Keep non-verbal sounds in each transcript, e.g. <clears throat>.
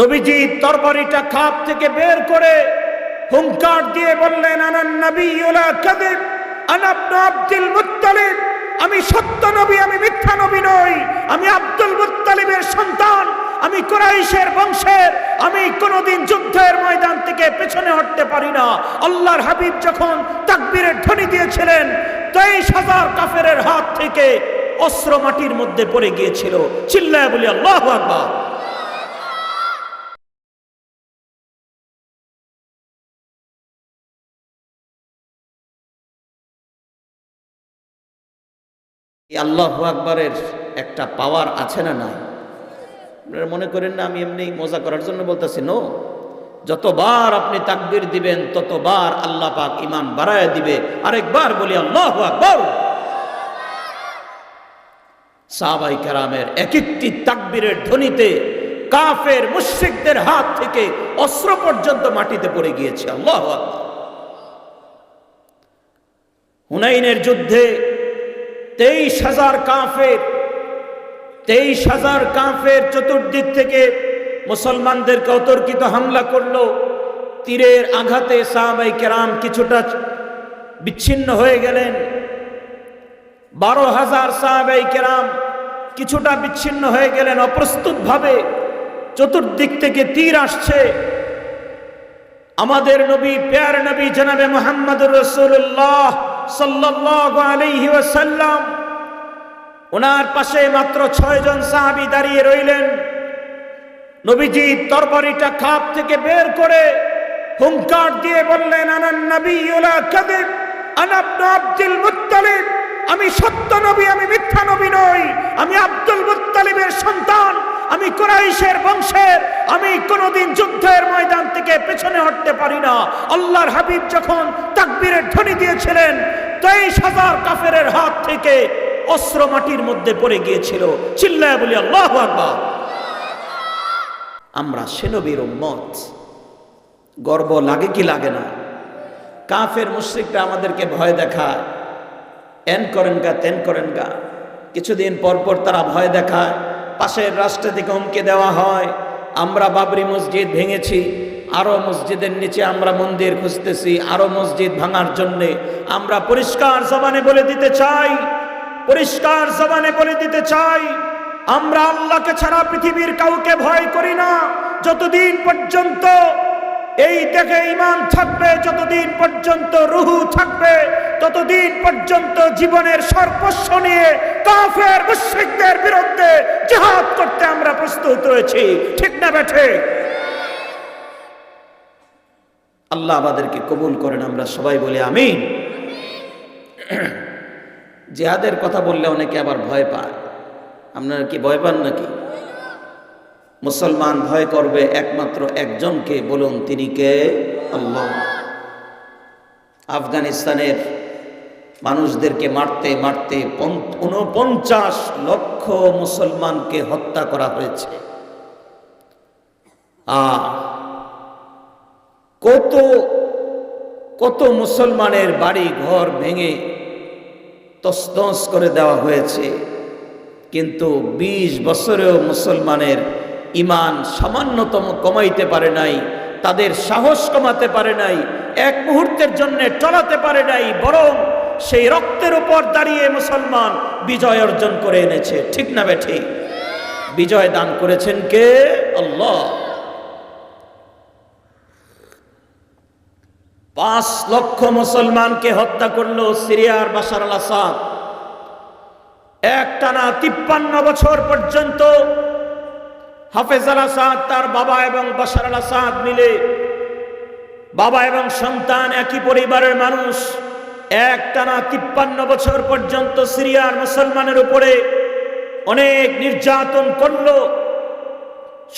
নবীজি তরবারিটা খাপ থেকে বের করে হুঙ্কার দিয়ে বললেন, আনান নবী কাদিব আনাবনু আব্দুল মুত্তালিব। আমি সত্য নবী, আমি মিথ্যা নবী নই। আমি আব্দুল মুত্তালিবের সন্তান, আমি কুরাইশের বংশের। আমি কোনোদিন যুদ্ধের ময়দান থেকে পেছনে হটতে পারি না। আল্লাহর হাবিব যখন তাকবীরের ধ্বনি দিয়েছিলেন, তেইশ হাজার কাফেরের হাত থেকে অস্ত্র মাটির মধ্যে পড়ে গিয়েছিল। চিল্লায় বলি, আল্লাহ আকবার। এই আল্লাহ আকবরের একটা পাওয়ার আছে না নাই? আপনারা মনে করেন না আমি এমনি মজা করার জন্য বলতেছি? নো যতবার আপনি তাকবির দিবেন, ততবার আল্লাহ পাক ইমান বাড়ায় দিবে। আরেকবার বলি আল্লাহ আকবর। সাহাবাই কেরামের এক একটি তাকবীরের ধ্বনিতে কাফের মুশ্রিকদের হাত থেকে অস্ত্র পর্যন্ত মাটিতে পড়ে গিয়েছে। আল্লাহ হুনাইনের যুদ্ধে তেইশ হাজার কাফের, তেইশ হাজার কাফের চতুর্দিক থেকে মুসলমানদেরকে অতর্কিত হামলা করল। তীরের আঘাতে সাহাবাই কেরাম কিছুটা বিচ্ছিন্ন হয়ে গেলেন। বারো হাজার সাহাবাই কেরাম কিছুটা বিচ্ছিন্ন হয়ে গেলেন। অপ্রস্তুতভাবে চতুর্দিক থেকে তীর আসছে। আমাদের নবী, প্যার নবী জনাবে মোহাম্মদুর রসুল্লাহ সাল্লাল্লাহু ওনার পাশে মাত্র ছয়জন সাহাবী দাঁড়িয়ে রইলেন। নবীজি তরবারিটা খাপ থেকে বের করে হুঙ্কার দিয়ে বললেন, আনান নবী ওলা কাদিব আনাবনু আব্দুল মুত্তালিব। আমি সত্য নবী, আমি মিথ্যা নবী নই। আমি আব্দুল মুত্তালিবের সন্তান। আমি কুরাইশের বংশের, আমি কোনোদিন যুদ্ধের ময়দান থেকে পেছনে হটতে পারি না। আল্লাহর হাবিব যখন তাকবীরের ধ্বনি দিয়েছিলেন, তেইশ হাজার কাফেরের হাত থেকে অস্ত্র মাটির মধ্যে পড়ে গিয়েছিল। চিল্লায় বলি, আল্লাহ আকবার। আমরা সেনবীর উম্মত। গর্ব লাগে কি লাগে না? কাফের মুশ্রিকটা আমাদেরকে ভয় দেখায়। এন করেন গা, তেন করেন গা। কিছুদিন পর পর তারা ভয় দেখায়। পাশের রাষ্ট্র থেকে হুমকি দেওয়া হয়। আমরা বাবরি মসজিদ ভেঙেছি আরও মসজিদের নিচে আমরা মন্দির খুঁজতেছি আরও মসজিদ ভাঙার জন্যে। আমরা পরিষ্কার জবানে বলে দিতে চাই, পরিষ্কার জবানে বলে দিতে চাই, আমরা আল্লাহকে ছাড়া পৃথিবীর কাউকে ভয় করি না। যতদিন পর্যন্ত এই দেখে ইমান থাকবে যতদিন পর্যন্ত রুহু থাকবে, ততদিন পর্যন্ত জীবনের সর্বস্ব নিয়ে কাফের, মুশরিকদের বিরুদ্ধে জিহাদ করতে আমরা প্রস্তুত রয়েছি। ঠিক না বেঠে আল্লাহ আমাদেরকে কবুল করেন, আমরা সবাই বলি আমিন। জেহাদের কথা বললে অনেকে আবার ভয় পায়। আপনারা কি ভয় পান নাকি? মুসলমান ভয় করবে একমাত্র একজনকে, বলুন তিনি কে? আল্লাহ। আফগানিস্তানের মানুষদেরকে মারতে মারতে উনপঞ্চাশ লক্ষ মুসলমানকে হত্যা করা হয়েছে। আ কত কত মুসলমানের বাড়ি, ঘর ভেঙে তসতস করে দেওয়া হয়েছে। কিন্তু ২০ বছরেও মুসলমানের ইমান সামান্যতম কমাইতে পারে নাই, তাদের সাহস কমাতে পারে নাই, এক মুহূর্তের জন্য টলাতে পারে নাই, বরং সেই রক্তের উপর দাঁড়িয়ে মুসলমান বিজয় অর্জন করে এনেছে। ঠিক না বেঠি? বিজয় দান করেছেন কে? আল্লাহ। পাঁচ লক্ষ মুসলমানকে হত্যা করল সিরিয়ার বাসার আল আসাদ। এক টানা তিপ্পান্ন বছর পর্যন্ত হাফেজ আল আসাদ তার বাবা এবং বাসার আল আসাদ মিলে বাবা এবং সন্তান একই পরিবারের মানুষ। এক টানা তিপ্পান্ন বছর পর্যন্ত সিরিয়ার মুসলমানের উপরে অনেক নির্যাতন করল।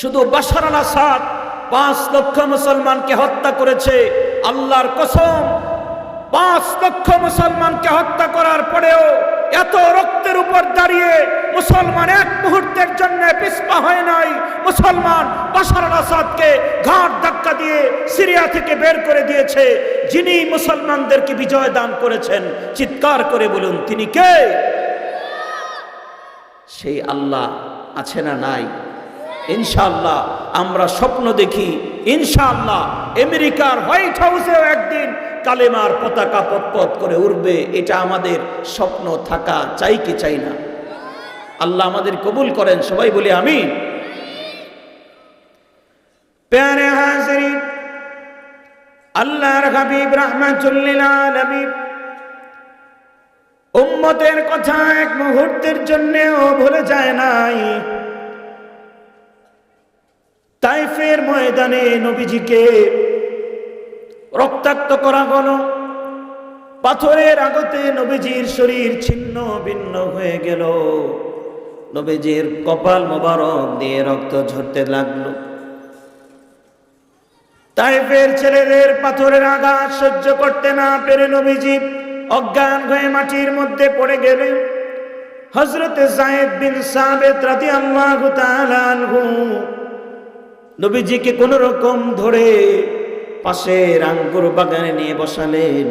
শুধু বাসার আল আসাদ পাঁচ লক্ষ মুসলমানকে হত্যা করেছে। আল্লাহর কসম পাঁচ লক্ষ মুসলমানকে হত্যা করার পরেও এত রক্তের উপর দাঁড়িয়ে মুসলমান এক মুহূর্তের জন্য পিস্পা হয় নাই। মুসলমান বাশার আসাদকে ঘাট ধাক্কা দিয়ে সিরিয়া থেকে বের করে দিয়েছে। যিনি মুসলমানদেরকে বিজয় দান করেছেন, চিৎকার করে বলুন, তিনি কে? সেই আল্লাহ আছে না নাই? ইনশাআল্লাহ, আমরা স্বপ্ন দেখি, ইনশাআল্লাহ আমেরিকার হোয়াইট হাউসেও একদিন কালেমার পতাকা পতপত করে উঠবে এটা আমাদের স্বপ্ন থাকা, চাই কি চাই না। আল্লাহ আমাদের কবুল করেন, সবাই বলি আমি প্যারে আল্লাহর হাবিব কথা এক মুহূর্তের জন্যেও ভুলে যায় নাই। তাইফের ময়দানে নবীজিকে রক্তাক্ত করা গেল পাথরের আগতে নবীজির শরীর ছিন্ন ভিন্ন হয়ে গেল। নবীজির কপাল মোবারক দিয়ে রক্ত ঝরতে লাগল। তাইফের ছেলেদের পাথরের আঘাত সহ্য করতে না পেরে নবীজি অজ্ঞান হয়ে মাটির মধ্যে পড়ে গেলেন। হজরতে সাহেব বিন সাবেত রাতি আল্লাহ নবীজিকে কোন রকম ধরে পাশের আঙ্গুর বাগানে নিয়ে বসালেন।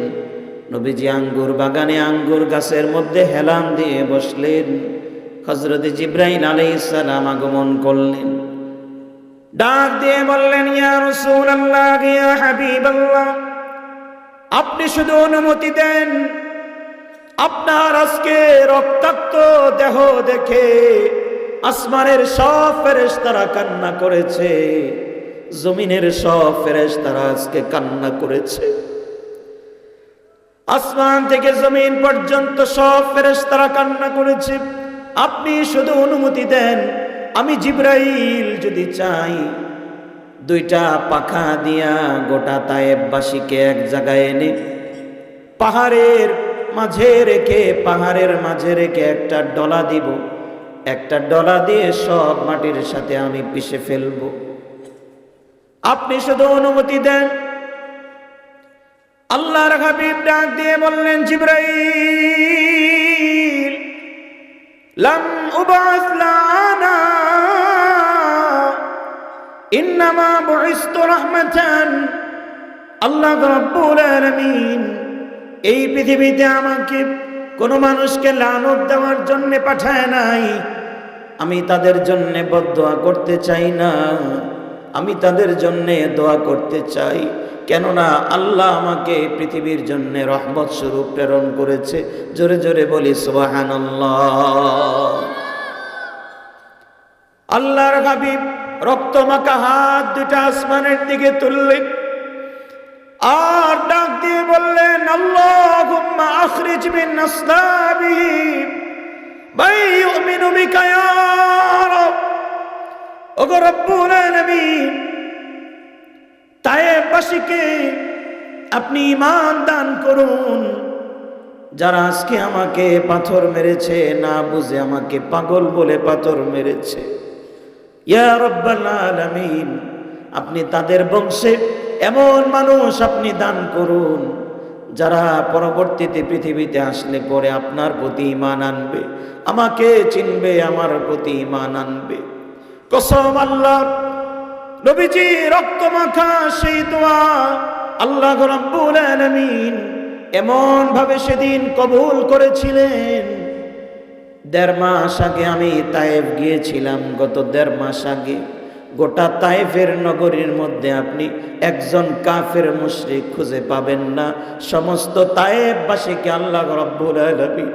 নবীজি আঙ্গুর বাগানে আঙ্গুর গাছের মধ্যে হেলাম দিয়ে বসলেন। হজরত জিব্রাহিম আলাইহিস সালাম আগমন করলেন। ডাক দিয়ে বললেন আপনি শুধু অনুমতি দেন। আপনার আজকে রক্তাক্ত দেহ দেখে আসমানের সব ফেরেশতারা কান্না করেছে, জমিনের সব ফেরেশতারা আজকে কান্না করেছে। আসমান থেকে জমিন পর্যন্ত সব ফেরেশতারা কান্না করেছে। আপনি শুধু অনুমতি দেন, আমি জিব্রাইল যদি চাই, দুইটা পাখা দিয়া গোটা তায়েববাসীকে এক জায়গায় এনে পাহাড়ের মাঝে রেখে, পাহাড়ের মাঝে রেখে একটা ডলা দিব। একটা ডলা দিয়ে সব মাটির সাথে আমি পিষে ফেলব। আপনি শুধু অনুমতি দেন। আল্লাহর হাবিব ডাক দিয়ে বললেন, জিব্রাইল, লাম উবাস ইন্নামা বুইস্তু রাহমাতান। আল্লাহ রাব্বুল আলামিন এই পৃথিবীতে আমাকে কোনো মানুষকে লানত দেওয়ার জন্য পাঠায় নাই। আমি তাদের জন্য বদোয়া করতে চাই না। আমি তাদের জন্য দোয়া করতে চাই। কেননা আল্লাহ আমাকে পৃথিবীর জন্য রহমত স্বরূপ প্রেরণ করেছে। জোরে জোরে বলি, সুবহানাল্লাহ। আল্লাহর হাবিব রক্তমাখা হাত দুটা আসমানের দিকে তুললেন আর ডাক দিয়ে বললেন, আল্লাহুম্মা আখরিজ আসলাবিহি মান ওগো রব্বুল আলামিন, তায়েববাসীকে আপনি ঈমান দান করুন। যারা আজকে আমাকে পাথর মেরেছে, না বুঝে আমাকে পাগল বলে পাথর মেরেছে। আপনি তাদের বংশে এমন মানুষ আপনি দান করুন। যারা পরবর্তীতে পৃথিবীতে আসলে পরে আপনার প্রতি ইমান আনবে, আমাকে চিনবে, আমার প্রতি ইমান আনবে। কসম আল্লাহ, নবীজি রক্ত মাখা সেই দোয়া আল্লাহ রব্বুল আলামিন এমন ভাবে সেদিন কবুল করেছিলেন। দেড় মাস আগে আমি তায়েফ গিয়েছিলাম, গত দেড় মাস আগে। গোটা তায়েফের নগরীর মধ্যে আপনি একজন কাফের মুশরিক খুঁজে পাবেন না। সমস্ত তায়েববাসীকে আল্লাহ রব্বুল আলামিন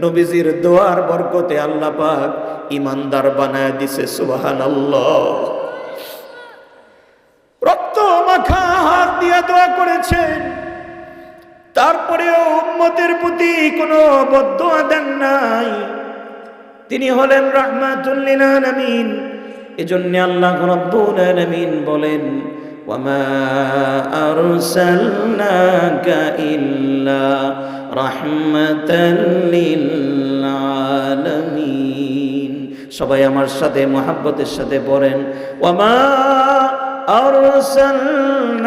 নবীজির দোয়ার বরকতে আল্লাহ পাক ইমানদার বানায় দিছে, সুবহানাল্লাহ। রক্ত মাখা হাত দিয়া দোয়া করেছেন। তারপরেও উম্মতের প্রতি কোনো বদোয়া দেন নাই। তিনি হলেন রহমাতুল্লিল আলামিন। এজন্য আল্লাহ রব্বুল আলামিন বলেন, ওয়ামা আরসালনাকা ইল্লা রাহমাতাল লিল আলামিন সবাই আমার সাথে, মোহাব্বতের সাথে পড়েন, ওয়ামা আরসালনাকা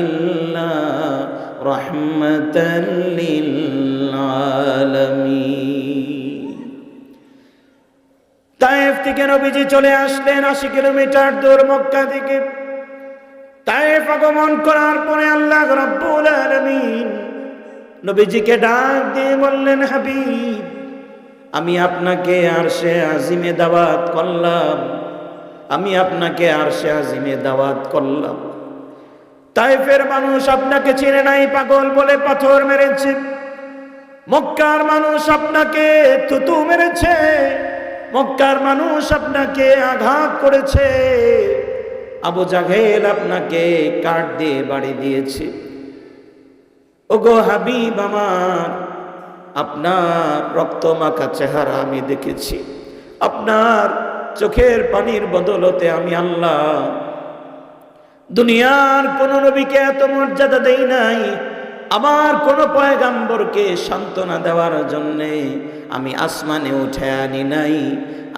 ইল্লা রাহমাতাল লিল আলামিন তায়েফ থেকে নবীজি চলে আসলেন আশি কিলোমিটার দূর মক্কা থেকে। তায়েফ আগমন করার পরে আল্লাহ রব্বুল আলামিন নবীজিকে ডাক দিয়ে বললেন, হাবিব, আমি আপনাকে আর সে আজিমে দাওয়াত করলাম। আমি আপনাকে আর সে আজিমে দাওয়াত করলাম। তাইফের মানুষ আপনাকে চিনে নাই, পাগল বলে পাথর মেরেছে। মক্কার মানুষ আপনাকে থুতু মেরেছে। মক্কার মানুষ আপনাকে আঘাত করেছে। আবু জাহেল আপনাকে কাঠ দিয়ে বাড়ি দিয়েছে। ওগো হাবিব আমার, আপনার রক্ত মাখা চেহারা আমি দেখেছি। আপনার চোখের পানির বদলতে আমি আল্লাহ। দুনিয়ার কোন নবীকে এত মর্যাদা দেই নাই। আমার কোন পয়গাম্বরকে সান্ত্বনা দেওয়ার জন্যে আমি আসমানে উঠে আনি নাই।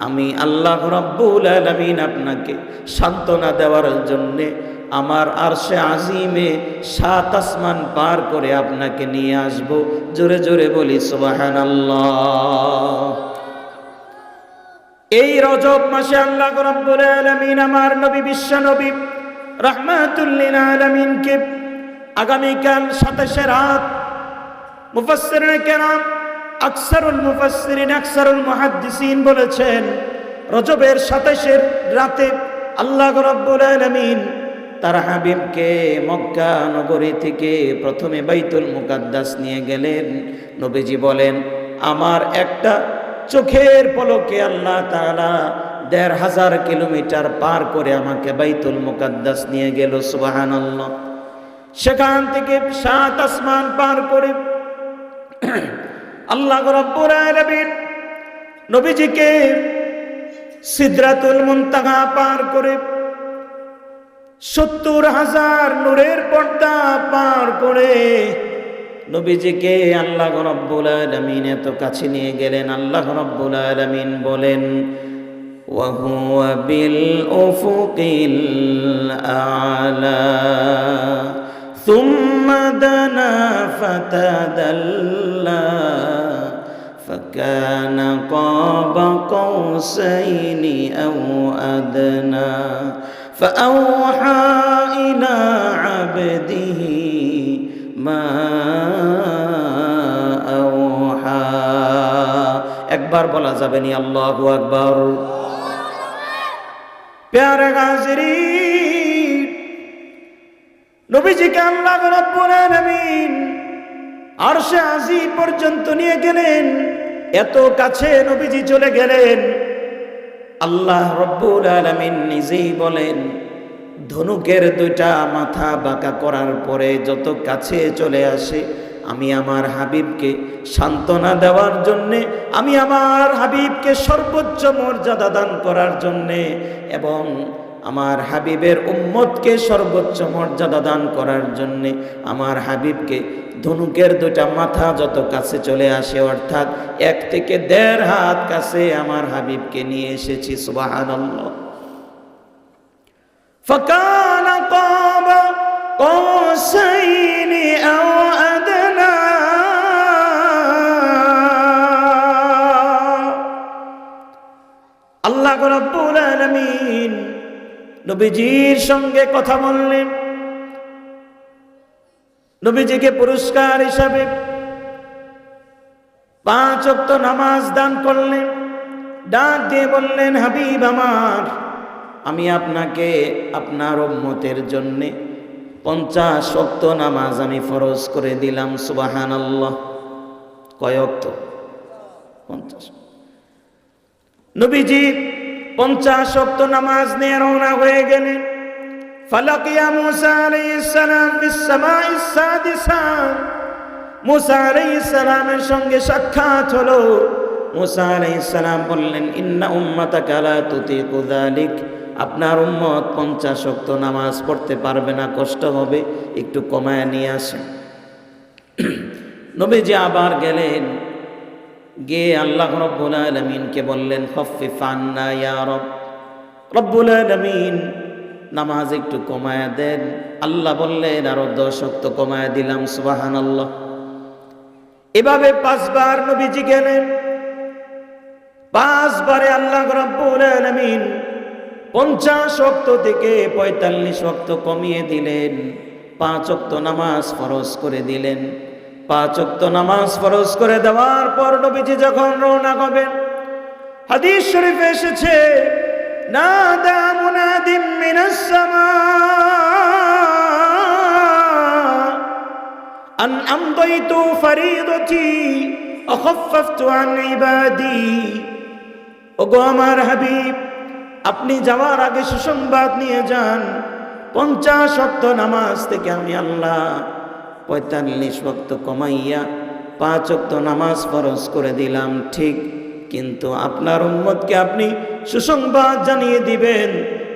আমি আল্লাহ রব্বুল আলমিন আপনাকে সান্ত্বনা দেওয়ার জন্যে আমার আরশে আজিমে সাত আসমান পার করে আপনাকে নিয়ে আসব। জোরে জোরে বলি সুবাহান এই রজব মাসে আল্লাহ রব্বুল আলমিন আমার নবী, বিশ্ব নবী রহমাতুল্লিন আলমিনকে আগামীকাল সাতাশে রাত মুফাসসির কেরাম আকসারুল মুফাসসিরিন আকসারুল মুহাদ্দিসিন বলেছেন, রজবের সাতাশের রাতে আল্লাহ রাব্বুল আলামিন তার হাবিবকে মক্কা নগরী থেকে প্রথমে বাইতুল মুকাদ্দাস নিয়ে গেলেন। নবীজি বলেন, আমার একটা চোখের পলকে আল্লাহ তাআলা দেড় হাজার কিলোমিটার পার করে আমাকে বাইতুল মুকাদ্দাস নিয়ে গেল, সুবহানাল্লাহ। সেখান থেকে সাত আসমান পার করে আল্লাহ রব্বুল আলামিন নবীজিকে সিদরাতুল মুনতাহা পার করে সত্তর হাজার নূরের পর্দা পার করে নবীজিকে আল্লাহ রব্বুল আলামিন এত কাছে নিয়ে গেলেন আল্লাহ রব্বুল আলামিন বলেন وهو بالأفق الأعلى ثم دنا فتدلى فكان قاب قوسين أو أدنى فأوحى إلى عبده ما أوحى একবার বলা যাবে নি আল্লাহু আকবার প্যারে গাজরি নবীজিকে আল্লাহ রব্বুল আলামিন আরশে আজি পর্যন্ত নিয়ে গেলেন এত কাছে নবীজি চলে গেলেন। আল্লাহ রব্বুল আলামিন নিজেই বলেন, ধনুকের দুইটা মাথা বাঁকা করার পরে যত কাছে চলে আসে, আমি আমার হাবিবকে সান্ত্বনা দেওয়ার জন্যে, আমি আমার হাবিবকে সর্বোচ্চ মর্যাদা দান করার জন্যে এবং আমার হাবিবের উম্মতকে সর্বোচ্চ মর্যাদা দান করার জন্যে আমার হাবিবকে ধনুকের দুটা মাথা যত কাছে চলে আসে অর্থাৎ এক থেকে দেড় হাত কাছে আমার হাবিবকে নিয়ে এসেছি সুবহানাল্লাহ فكان قاب قوسين أو أدنى আল্লাহ রব্বুল আলামিন নবীজির সঙ্গে কথা বললেন। নবীজিকে পুরস্কার হিসাবে পাঁচ অক্ত নামাজ দান করলেন। ডাক দিয়ে বললেন, হাবিব আমার, আমি আপনাকে, আপনার উম্মতের জন্যে পঞ্চাশ অক্ত নামাজ আমি ফরজ করে দিলাম সুবাহান আল্লাহ কয় অক্ত পঞ্চাশ। নবীজি পঞ্চাশ অক্ত নামাজ নিয়ে রওনা হয়ে গেলেন। সালাম সঙ্গে সাক্ষাৎ ইন্না আপনার উম্মত পঞ্চাশ অক্ত নামাজ পড়তে পারবে না, কষ্ট হবে, একটু কমায় নিয়ে আসেন। নবীজি আবার গেলেন। গিয়ে আল্লাহ রব্বুল আলমিনকে বললেন খফিফ আন্না ইয়া রব। রব্বুল আলমিন নামাজ একটু কমায় দেন। আল্লাহ বললেন, আরও দশ অক্ত কমায় দিলাম সুবাহান আল্লাহ এভাবে পাঁচবার নবীজি গেলেন। পাঁচবারে আল্লাহ রব্বুল আলমিন পঞ্চাশ অক্ত থেকে পঁয়তাল্লিশ অক্ত কমিয়ে দিলেন। পাঁচ অক্ত নামাজ ফরজ করে দিলেন। পাঁচ অক্ত নামাজ ফরজ করে দেওয়ার পর নবীজি যখন রওনা হবেন হাদিস শরীফে এসেছে نادى مناد من السماء أن أمضيت فريضتي وخففت عن عبادي ওগো আমার হাবিব আপনি যাওয়ার আগে সুসংবাদ নিয়ে যান পঞ্চাশ অক্ত নামাজ থেকে আমি আল্লাহ পঁয়তাল্লিশ ভক্ত কমাইয়া পাঁচ অক্ত নামাজ ফরজ করে দিলাম, ঠিক। কিন্তু আপনার উম্মতকে আপনি সুসংবাদ জানিয়ে দিবেন,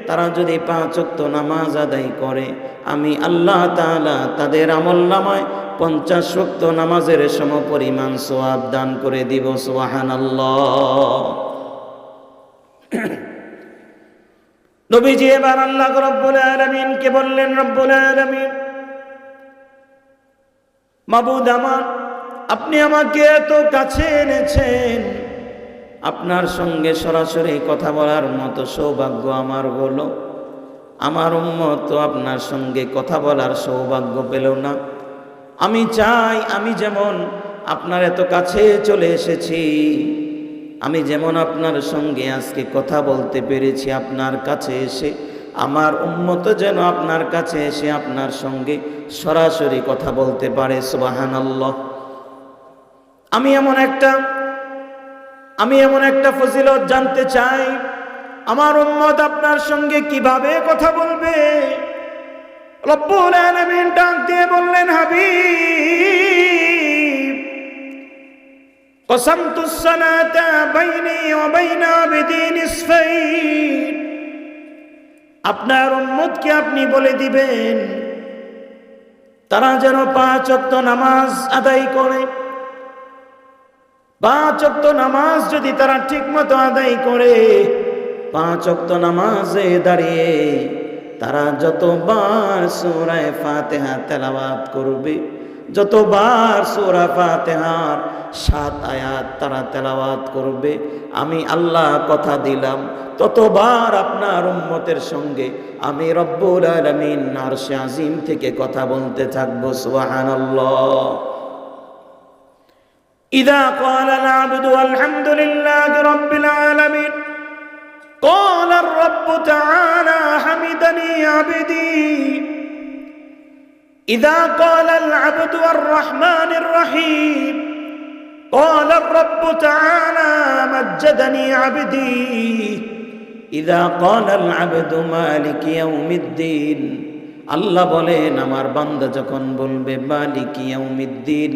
তারা যদি পাঁচ অক্ত নামাজ আদায় করে, আমি আল্লাহ তাআলা তাদের আমল নামায় পঞ্চাশ অক্ত নামাজের সম পরিমাণ সোয়াব দান করে দিব সোহান <coughs> নবীজি এবার আল্লাহ রব্বুল আলমিনকে বললেন, রব্বুল আলমিন মাবুদ আমার, আপনি আমাকে এত কাছে এনেছেন। আপনার সঙ্গে সরাসরি কথা বলার মতো সৌভাগ্য আমার হলো, আমার উম্মত আপনার সঙ্গে কথা বলার সৌভাগ্য পেল না। আমি চাই আমি যেমন আপনার এত কাছে চলে এসেছি, আমি যেমন আপনার সঙ্গে আজকে কথা বলতে পেরেছি আপনার কাছে এসে। আমার উন্মত যেন আপনার কাছে এসে আপনার সঙ্গে সরাসরি কথা বলতে পারে সুবাহান আমি এমন একটা আমি এমন একটা ফজিলত জানতে চাই আমার উম্মত আপনার সঙ্গে কিভাবে কথা বলবে রব্বুল আলামিন ডাক দিয়ে বললেন হাবিব قسمت الصلاة بيني وبين عبدي نصفين আপনার উম্মতকে আপনি বলে দিবেন, তারা যেন পাঁচ অক্ত নামাজ আদায় করে। পাঁচ অক্ত নামাজ যদি তারা ঠিক মতো আদায় করে, পাঁচ অক্ত নামাজে দাঁড়িয়ে তারা যতবার সুরায় ফাতেহা তেলাওয়াত করবে যতবার সুরা ফাতেহার সাত আয়াত তারা তেলাওয়াত করবে আমি আল্লাহ কথা দিলাম ততবার আপনার উম্মতের সঙ্গে আমি রব্বুল আলমিন আরশে আজিম থেকে কথা বলতে থাকবো সুবহানাল্লাহ إذا قال العبد والحمد لله رب العالمين قال الرب تعالى حمدني عبدي إذا قال العبد الرحمن الرحيم قال الرب تعالى مجدني عبدي إذا قال العبد مالك يوم الدين আল্লাহ বলেন আমার বান্দা যখন বলবে মালিক ইয়াউমিদ্দিন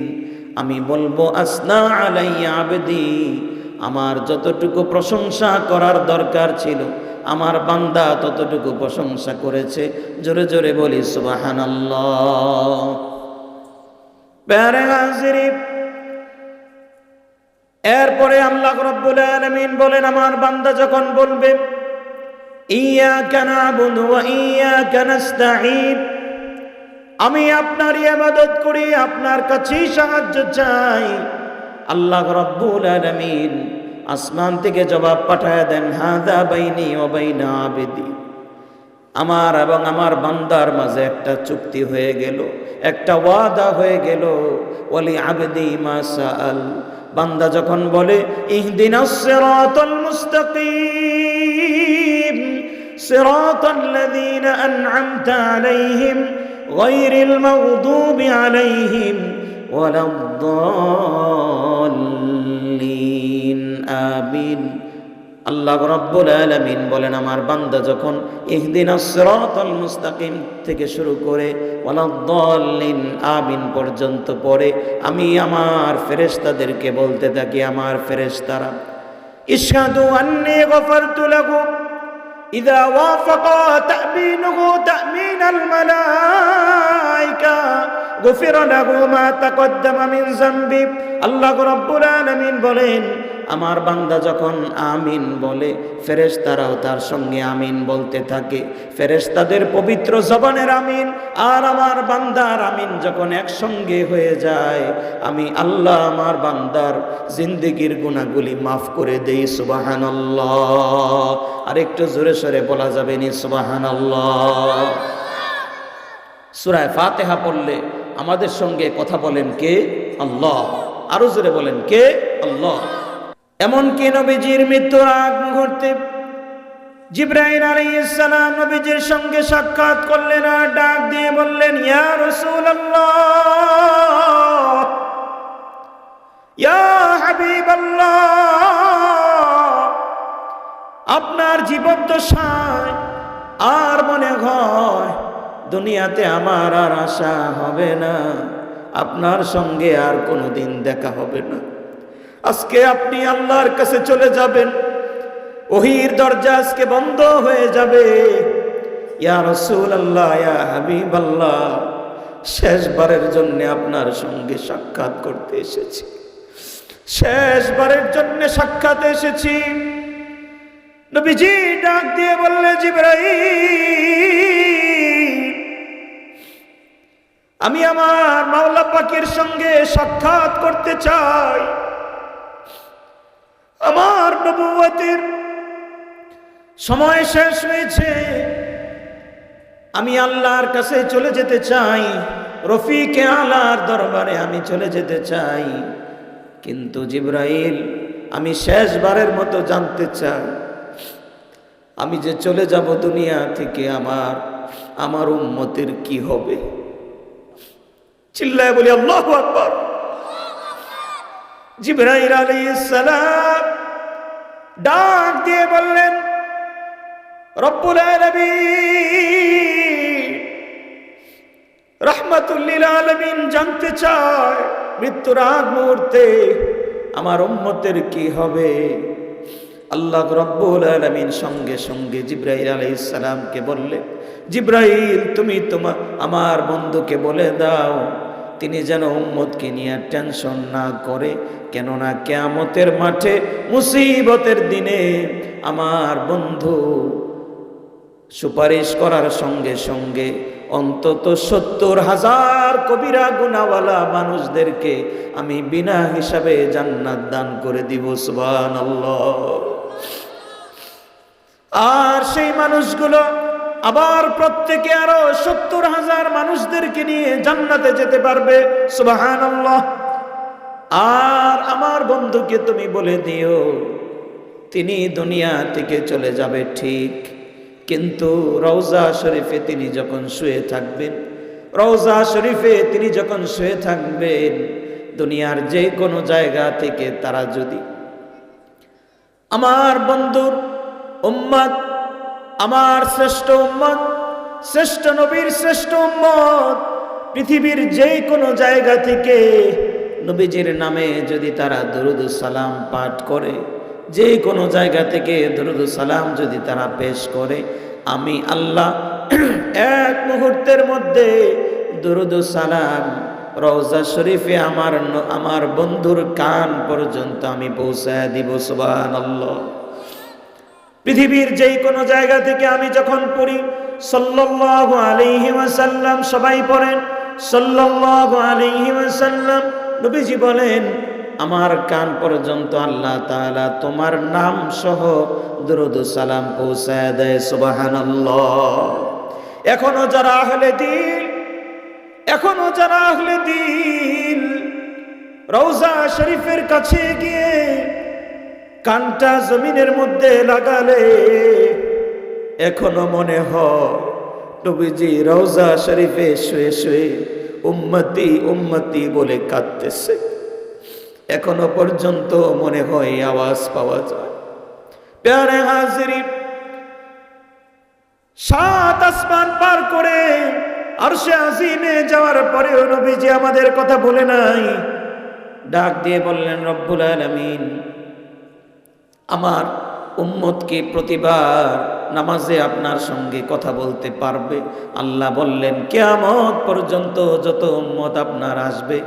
আমি বলবো আসনা আলাইয়া আবেদি আমার যতটুকু প্রশংসা করার দরকার ছিল আমার বান্দা ততটুকু প্রশংসা করেছে। জোরে জোরে বলি এরপরে আল্লাহ রব্বুল আলমিন বলেন, আমার বান্দা যখন বলবে ইয়া কানা বন্ধু ইয়া কানাস্তাহিন আমি আপনার ইবাদত করি, আপনার কাছেই সাহায্য চাই। আল্লাহ রব্বুল আলামিন আসমান থেকে জবাব পাঠায় দেন হাদা বাইনি ও বাইনা আবেদি আমার এবং আমার বান্দার মাঝে একটা চুক্তি হয়ে গেল একটা ওয়াদা হয়ে গেল ওলি আবেদি মাসাল বান্দা যখন বলে ইহদিনাস সিরাতাল মুস্তাকিম সিরাতাল লাযীনা আন'আমতা আলাইহিম غير المغضوب عليهم ولا الضالين আমিন। আল্লাহ রব্বুল আলমিন বলেন, আমার বান্দা যখন ইহদিন আসরাতাল মুস্তাকিম থেকে শুরু করে ওয়ালাদ্দাল্লিন আমিন পর্যন্ত পড়ে, আমি আমার ফেরেশতাদেরকে বলতে থাকি, আমার ফেরেশতারা, ইশহাদু আন্নি গফারতু লাহু, ইযা ওয়াফাকা তা'মিনুহু তা'মিনাল মালায়েকা গফিরা লাহু মা তাকদ্দামা মিন যামবি। আল্লাহ রাব্বুল আলামিন বলেন আমার বান্দা যখন আমিন বলে, ফেরেশতারাও তার সঙ্গে আমিন বলতে থাকে। ফেরেশতাদের পবিত্র জবানের আমিন, আর আমার বান্দার আমিন যখন একসঙ্গে হয়ে যায়, আমি আল্লাহ আমার বান্দার জিন্দিগির গুণাগুলি মাফ করে দেই, সুবাহানাল্লাহ। আর একটু জোরে সরে বলা যাবে নি, সুবাহানাল্লাহ। সুরায় ফাতেহা পড়লে আমাদের সঙ্গে কথা বলেন কে? আল্লাহ। আরও জোরে বলেন কে? আল্লাহ। এমনকি নবীজির মৃত্যুর আগ মুহূর্তে জিব্রাহিম আলাইহিস সালাম নবীজির সঙ্গে সাক্ষাৎ করলেন আর ডাক দিয়ে বললেন, ইয়া হাবিবাল্লাহ, আপনার জীবদ্দশায় আর মনে হয় দুনিয়াতে আমার আর আশা হবে না, আপনার সঙ্গে আর কোনো দিন দেখা হবে না। আজকে আপনি আল্লাহর কাছে চলে যাবেন। ওহির দরজা আজকে বন্ধ হয়ে যাবে। ইয়া রসুল আল্লাহ ইয়া হাবিব আল্লাহ শেষবারের জন্য আপনার সঙ্গে সাক্ষাৎ করতে এসেছি। শেষবারের জন্য সাক্ষাৎ এসেছি। নবীজি ডাক দিয়ে বললে জিব্রাহিম আমি আমার মাওলা পাকের সঙ্গে সাক্ষাৎ করতে চাই। আমার নবুয়তের সময় শেষ হয়েছে। আমি আল্লাহর কাছে চলে যেতে চাই। রফিকে আল্লাহর দরবারে আমি চলে যেতে চাই। কিন্তু জিব্রাইল, আমি শেষবারের মতো জানতে চাই, আমি যে চলে যাব দুনিয়া থেকে আমার আমার উম্মতের কি হবে? চিল্লায় বলি, আল্লাহ আকবর। জিব্রাইল আলাইহিস সালাম ডাক দিয়ে বললেন, রব্বুল আলামিন আলামিন জানতে চায় মৃত্যুর আগ মুহূর্তে আমার উম্মতের কি হবে? আল্লাহ রব্বুল আলমিন সঙ্গে সঙ্গে জিব্রাহিল আলাইহিস সালামকে বললে জিব্রাহিল তুমি তোমার আমার বন্ধুকে বলে দাও। তিনি যেন উম্মতকে নিয়ে টেনশন না করে, কেননা কেয়ামতের মাঠে, মুসিবতের দিনে আমার বন্ধু সুপারিশ করার সঙ্গে সঙ্গে অন্তত সত্তর হাজার কবিরা গুনাওয়ালা মানুষদেরকে আমি বিনা হিসাবে জান্নাত দান করে দিব সুবান আর সেই মানুষগুলো আবার প্রত্যেকে আরও সত্তর হাজার মানুষদেরকে নিয়ে জান্নাতে যেতে পারবে। সুবাহান আর আমার বন্ধুকে তুমি বলে দিও, তিনি দুনিয়া থেকে চলে যাবে ঠিক। কিন্তু রওজা শরীফে তিনি যখন শুয়ে থাকবেন, রওজা শরীফে তিনি যখন শুয়ে থাকবেন, দুনিয়ার যে কোনো জায়গা থেকে তারা যদি, আমার বন্ধুর উম্মত আমার শ্রেষ্ঠ উম্মত, শ্রেষ্ঠ নবীর শ্রেষ্ঠ উম্মত, পৃথিবীর যে কোনো জায়গা থেকে নবীজির নামে যদি তারা দরুদ সালাম পাঠ করে যে কোনো জায়গা থেকে দরুদ সালাম যদি তারা পেশ করে, আমি আল্লাহ <clears throat> এক মুহূর্তের মধ্যে দরুদ সালাম, রওজা শরীফে আমার আমার বন্ধুর কান পর্যন্ত আমি পৌঁছায় দিব সুবান আল্লাহ পৃথিবীর যেই কোনো জায়গা থেকে আমি যখন পড়ি, সাল্লাল্লাহু আলাইহি ওয়াসাল্লাম সবাই পড়েন, সাল্লাল্লাহু আলাইহি ওয়াসাল্লাম নবীজি বলেন, আমার কান পর্যন্ত আল্লাহ তাআলা তোমার নাম সহ দরুদ সালাম পৌঁছায় দেয়, সুবহানাল্লাহ। এখনও যারা আহলে দিল এখনও যারা আহলে দিল রওজা শরীফের কাছে গিয়ে কানটা জমিনের মধ্যে লাগালে এখনও মনে হয়, নবীজি রওজা শরীফে শুয়ে শুয়ে উম্মতি উম্মতি বলে কাঁদতেছে। এখনও পর্যন্ত মনে হয় আওয়াজ পাওয়া যায়। সাত আসমান পার করে আর সে আজিমে যাওয়ার পরেও নবীজি আমাদের কথা বলে নাই। ডাক দিয়ে বললেন, রব্বুল আলমিন আমার উম্মতকে প্রতিবার নামাজে আপনার সঙ্গে কথা বলতে পারবে। আল্লাহ বললেন, কেয়ামত পর্যন্ত যত উম্মত আপনার আসবে,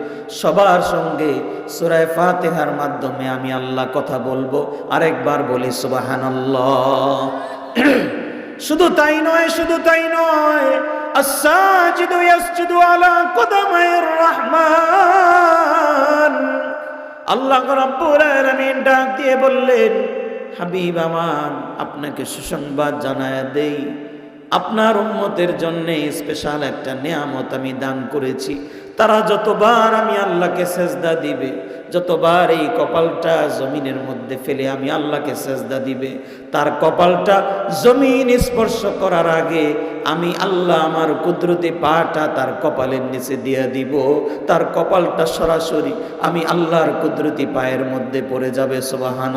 সবার সঙ্গে সুরায় ফাতেহার মাধ্যমে আমি আল্লাহ কথা বলব। আরেকবার বলি সুবাহান <clears throat> শুধু তাই নয়, শুধু তাই নয় আসাজিদু ইয়াসজুদু আলা কদামাইর রহমান। আল্লাহ ডাক দিয়ে বললেন, হাবিব আমার আপনাকে সুসংবাদ জানায় দেই। আপনার উম্মতের জন্য স্পেশাল একটা নিয়ামত আমি দান করেছি। তারা যতবার আমি আল্লাহকে সেজদা দিবে যতবার এই কপালটা জমিনের মধ্যে ফেলে আমি আল্লাহকে সেজদা দিবে, তার কপালটা জমিন স্পর্শ করার আগে আমি আল্লাহ আমার কুদরতি পাটা তার কপালের নিচে দিয়ে দিব। তার কপালটা সরাসরি আমি আল্লাহর কুদরতি পায়ের মধ্যে পড়ে যাবে সুবাহান